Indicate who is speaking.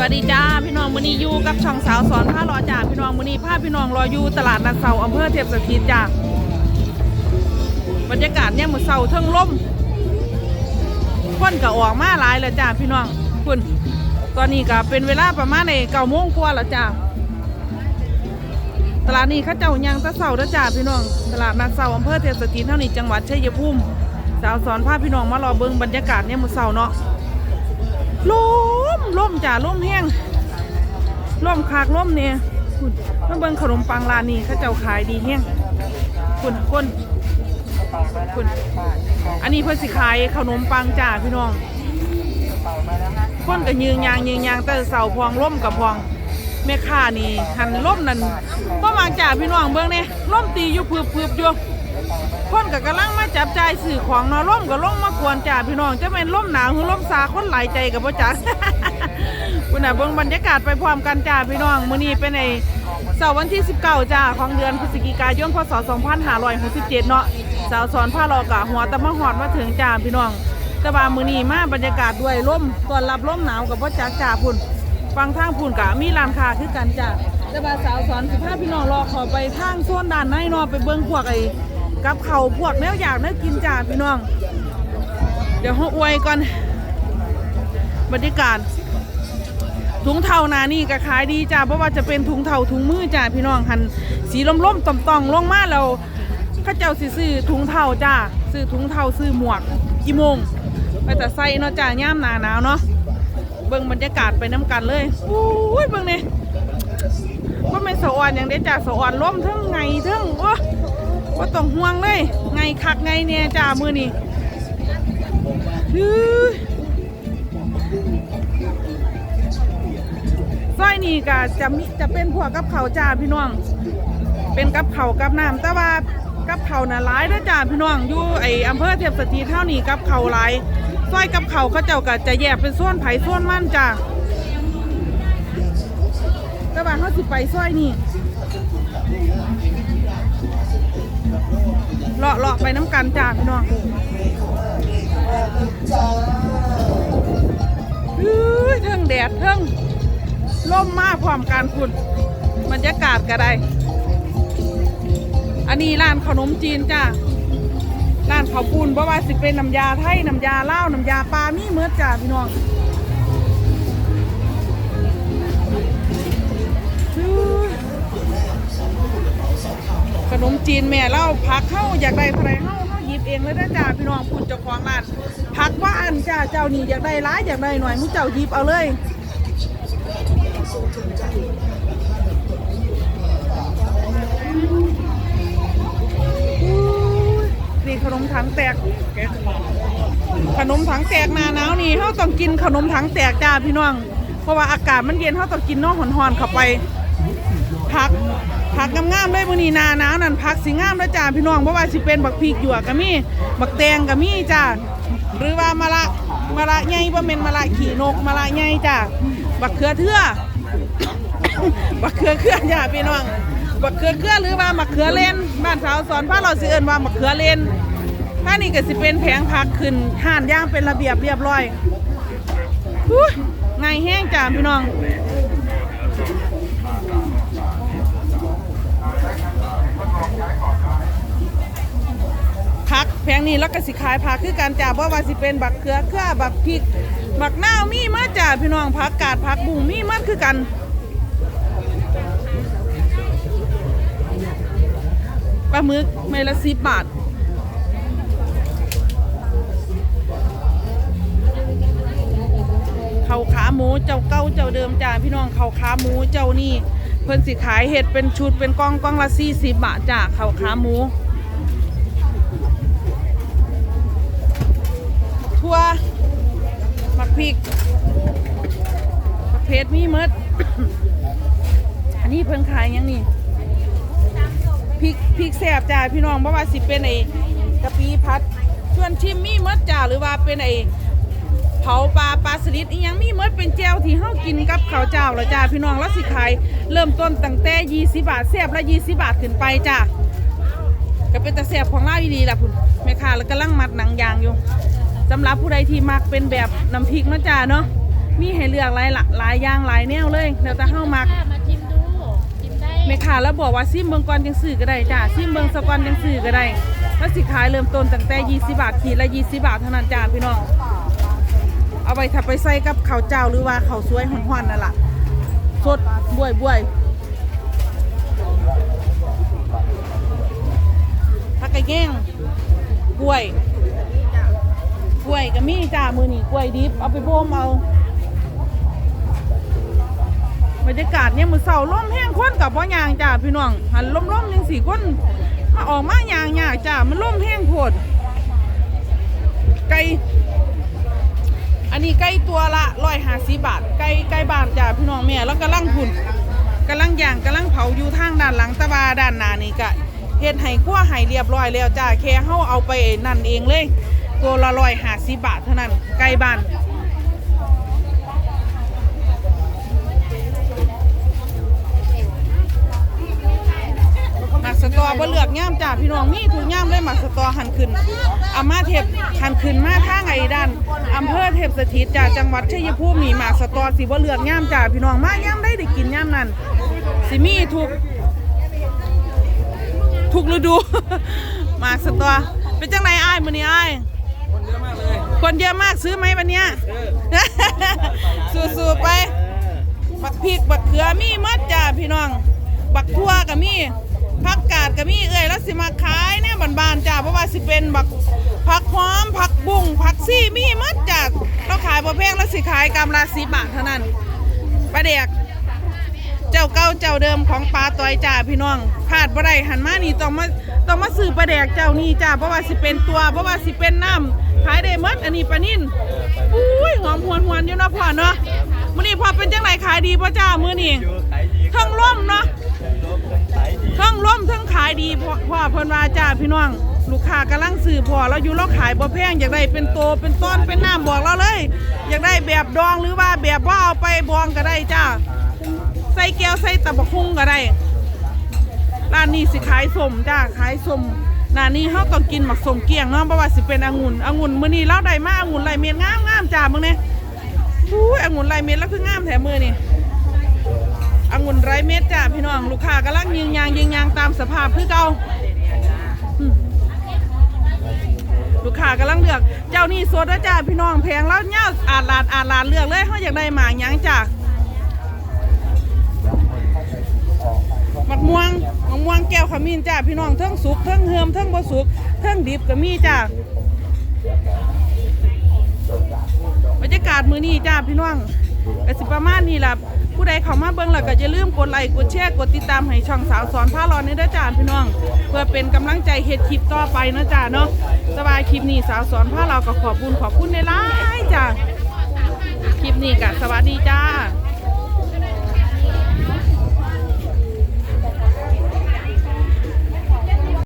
Speaker 1: วัสดีจ้าพี่น้องมือนี้อยู่กับช่องสาวสอนผ้ารอจ้าพี่น้องมื้อนี้พาพี่น้องรออยู่ตลาดนัดเสาอำเภอเทพสถิตจ้าบรรยากาศเนี่ยามมื้อเสาเทิงลมคนก็ออกมาหลายแล้วจ้าพี่น้องคุณตอนนี้ก็เป็นเวลาประมาณในเก้าโมงกว่าแล้วจ้าตลาดนี้เขาเจ้ายังตะเสาเด้อจ้าพี่น้องตลาดนัดเสาอำเภอเทพสถิตเท่านี้จังหวัดชัยภูมิสาวสอนพาพี่น้องมารอเบิ่งบรรยากาศเนี่ยามมื้อเสาเนาะ จ้าล่มแห้งล่มคากลมเนี่ยคุณมาเบิ่งขนมปังร้านนี้เขาเจ้าขายดีแห้งคุณคนคุณอันนี้เพิ่นสิขายขนมปังจ้าพี่น้องคนก็ยืงยางยืงยางแต่เสาพองล่มกับพองแม่ค้านี่หันล่มนั่นก็มาจ้าพี่น้องเบิ่งเนี่ยล่มตีอยู่พืบๆอยู่ คนก็กำลังมาจับจ่ายสื่อของเนาะล่มก็ล่มมากวนจ้าพี่น้องจะเป็นล่มหนาวหรือล่มซาคนหลายใจกับพ่อจักคุณน่ะเบิ่งบรรยากาศไปพร้อมกันจ้าพี่น้องมื้อนี้เป็นไอเสาร์วันที่ 19จ้าของเดือนพฤศจิกายนพศ 2567เนาะสาวสอนผ้ารอกะหัวตะมะหอดมาถึงจ้าพี่น้องต่ว่ามื้อนี้มาบรรยากาศด้วยลมตอนรับลมหนาวกับพ่อจักจ้าพุ่นฟังทางพุ่นกะมีร้านค้าคือกันจ้าต่ว่าสาวสอนสิพาพี่น้องรอขอไปทางโซนด้านในเนาะไปเบิ่งพวกไอ้ กับเขาพวกแนวอยากแนวกินจ้าพี่น้อง เดี๋ยวเฮาอวยก่อนบรรยากาศถุงเท่านานี่ก็ขายดีจ้าเพราะว่าจะเป็นถุงเท่าถุงมือจ้าพี่น้องหันสีล่มๆต่อมๆลงมาแล้วข้าเจ้าสิซื้อถุงเท่าจ้าซื้อถุงเท่าซื้อหมวกกี่โมง ไปแต่ใส่เนาะจ้าย่ามหนาหนาวเนาะเบิ่งบรรยากาศไปน้ำกันเลยอุ้ยเบิ่งเนี่ยว่าไม่สะออนอย่างเด้จ้าสะออนล่มทั้งไงทั้งโอ้ ว่าต้องห่วงเลย ไงคักไงเนี่ยจ้ามือนี่ซอยนี่ก็จะมีจะเป็นพวกกับเขาจ้าพี่น้อง เป็นกับเขากับน้ำแต่ว่ากับเขาน่ะหลายด้อจ้าพี่น้องอยู่ไออำเภอเทพสถิตเท่านี้กับเขาวหลายซอยกับเขาเขาเจ้าก็จะแยกเป็นส่วนไผ่ส่วนมันจ้าแต่ว่าเขาสิไปซอยนี่ ไปน้ำกันจ้าพี่น้องอื้อเทิงแดดเทิงล่มมากพร้อมการฝุ่นบรรยากาศก็ไดอันนี้ร้านขนมจีนจ้าร้านข้าวปุ้นเพราะว่าสิเป็นน้ำยาไทยน้ำยาเล่าน้ำยาปลามีเมือจ้าพี่น้อง นมจีนแม่เล่าพักเข้าอยากได้อะไรเข้าเข้าหยิบเองเลยนะจ้าพี่น้องคุณเจ้าของร้านพักว่าอันจ้าเจ้านี่อยากได้ร้ายอยากได้หน่อยมุเจ้าหยิบเอาเลยนี่ขนมถังแตก ขนมถังแตกหนาหนาวนี่เขาต้องกินขนมถังแตกจ้าพี่น้อง เพราะว่าอากาศมันเย็นเขาต้องกินน้องหอนๆเข้าไปผัก ผักงามๆเลยมื้อนี้หนาหนาวนั่นผักสีงามแล้วจ้าพี่น้องเพราะว่าสิเป็นบักพริกหยวกก็มีบักแตงก็มีจ้าหรือว่ามะละมะละใหญ่บ่แม่นมะละขี่นกมะละใหญ่จ้าบักเขือเทือบักเขือเขือจ้าพี่น้องบักเขือเขือหรือว่าบักเขือเลนบ้านสาวสอนพาเราสิเอิ้นว่าบักเขือเลนถ้านี่ก็สิเป็นแผงผักขึ้นห่านย่างเป็นระเบียบเรียบร้อยอุ๊ยไงแห้งจ้าพี่น้อง ผักแพงนี้แล้วก็สิขายผักคือการจ่าเพราะว่าสิเป็นบักเขือเครือบักพริกบักหน้ามีมาจ่าพี่น้องผักกาดผักบุ้งมีมาคือกันปลาหมึกเมละสิบบาทเขาขาหมูเจ้าเก้าเจ้าเดิมจ้าพี่น้องเขาขาหมูเจ้านี่เพิ่นสิขายเห็ดเป็นชุดเป็นกล้องกล้องละสี่สิบบาทจ้าเขาขาหมู วมักพริกมักเพชรมีมดอันนี้เพิ่นขายยังนี่พริกพริกแสบจ้าพี่น้องเพราะว่าสิเป็นไอ้กะปิพัดชวนชิมมีมดจ้าหรือว่าเป็นไอ้เผาปลาปลาสลิดอีหยังมีมดเป็นแจวที่เฮากินกับข้าวเจ้าล้วจ้าพี่น้องแล้วสิขายเริ่มต้นตั้งแต่20บาทแสบละ20บาทขึ้นไปจ้าก็เป็นตะแสบของเราอีดีล่ะพุ่นแม่ค้าแล้วกำลังมัดหนังยางอยู่ สำหรับผู้ใดที่มักเป็นแบบน้ำพริกเนาะจ้าเนาะมีให้เลือกหลายละหลายอย่างหลายแนวเลยเดี๋ยวจะเข้ามัก
Speaker 2: ค่ะมาชิมดูชิมได้
Speaker 1: แม่ค้าแล้วบอกว่าซิมเบิงก่อนจังซื้อก็ได้จ้าซิมเบิงสะก่อนจังซื้อก็ได้แล้วสิขายเริ่มต้นตั้งแต่ 20 บาทขีดละ 20 บาทเท่านั้นจ้าพี่น้อง เอาไปถ้าไปใส่กับข้าวเจ้าหรือว่าข้าวสวยห่อนๆนั่นล่ะสดบวยบวยผักกระแยงกล้วยก ล้วยก็มีจ้ามือนี่กล้วยดิบเอาไปโบมเอาบรรยากาศเนี่ยมือเสาล่มแห้งคนกับว่ายางจ้าพี่น้องหันล่มล่มยังสี่คนมาออกมายางยากจ้ามันล่มแห้งโพดไก่อันนี้ไก่ตัวละร้อยห้าสิบบาทไก่ไก่บานจ้าพี่น้องแม่แล้วกำลังหุ่นกำลังย่างกำลังเผาอยู่ทางด้านหลังตะบาด้านหน้านี่กะเฮ็ดให้คั่วให้เรียบร้อยแล้วจ้าแค่เฮาเอาไปนั่นเองเลย ตัวละร้อยหาสิบาทเท่านั้นไก่บ้านหมักสตอบ่เลือกย่ามจ้าพี่น้องมีทุกย่ามเลยหมักสตอหันขึ้นอามาเทพหันขึ้นมาท่าไอ้ด้านอำเภอเทพสถิตจ้าจังหวัดชัยภูมิมีหมากสตอสิบ่เลือกย่ามจ้าพี่น้องมาย่ามได้ได้กินย่ามนั้นสิมีทุกทุกฤดูหมากสตอเป็นจังไรอ้ายมื้อนี้อ้าย
Speaker 3: คนเยอะมาก
Speaker 1: ซื้อไหมวันเนี้ย สู้ๆไป บักพริกบักเขือมีหมดจ้าพี่น้อง บักทั่วก็มีผักกาดก็มีเอ้ยแล้วสิมาขายเนี่ยบานๆจ้าเพราะว่าสิเป็นบักผักหอมผักบุ้งผักซี่มีหมดจ้าเราขายบ่แพงแล้วสิขายกำละสิบบาทเท่านั้นปลาเด็กเจ้าเก่าเจ้าเดิมของปลาตอยจ้าพี่น้องพลาดบ่ได้หันมานี่ต้องมาต้องมาซื้อปลาแดกเจ้านี่จ้าเพราะว่าสิเป็นตัวเพราะว่าสิเป็นน้ำ ขายได้หมดอันนี้ปลานิ่นอุ้ยหอมหวนหวนๆอยู่เนาะพ่อเนาะมื้อนี้พ่อเป็นจังไดขายดีป่ะจ้ามื้อนี้
Speaker 3: ขายดี
Speaker 1: เทั้งล่มเนาะ
Speaker 3: ขายดี
Speaker 1: เทั้งล่มเทั้งขายดีพ่อพ่อเพิ่นว่าจ้าพี่น้องลูกค้ากำลังซื้อพอเราอยู่เราขายบ่แพงอยากได้เป็นโตเป็นต้นเป็นน้ำบอกเราเลย อยากได้แบบดองหรือว่าแบบว่าเอาไปบองก็ได้จ้าใส่แก้วใส่ตะบะคุงก็ได้ร้านนี้สิขายสมจ้าขายสม หน้านี้เฮาต้องกินหมักสมเกียงเนาะเพราะว่าสิเป็นองุ่นองุ่นมื้อนี้เราได้มาองุ่นลายเม็ดงามงามจ้ามึงเนี่ยอุ้ยองุ่นลายเม็ดแล้วคืองามแถมมือนี่องุ่นไรเม็ดจ้าพี่น้องลูกค้ากำลังยิงยางยิงยางตามสภาพคือเก่าลูกค้ากำลังเลือก เจ้านี่สดนะจ้าพี่น้องแพงแล้วเนี่ยอาดลาดอาดลาดเลือกเลยเขาอยากได้หมากหยังจ้า มักม่วงมักม่วงแก้วขมิ้นจ้าพี่น้องเทั้งสุกเทั้งเฮือมเทั้งบ่สุกเทั้งดิบก็มีจ้าบรรยากาศมื้อนี้จ้าพี่น้องก็สิประมาณนี้ล่ะผู้ใดเข้ามาเบิ่งแล้วก็อย่าลืมกดไลค์กดแชร์กดติดตามให้ช่องสาวสอนพารอนนี่ด้อจ้าพี่น้อง เพื่อเป็นกำลังใจเฮ็ดคลิปต่อไปนะจ้าเนาะสบายคลิปนี้สาวสอนพาเราก็ขอบคุณขอบคุณในไลายๆจ้าคลิปนี้ก็สวัสดีจ้า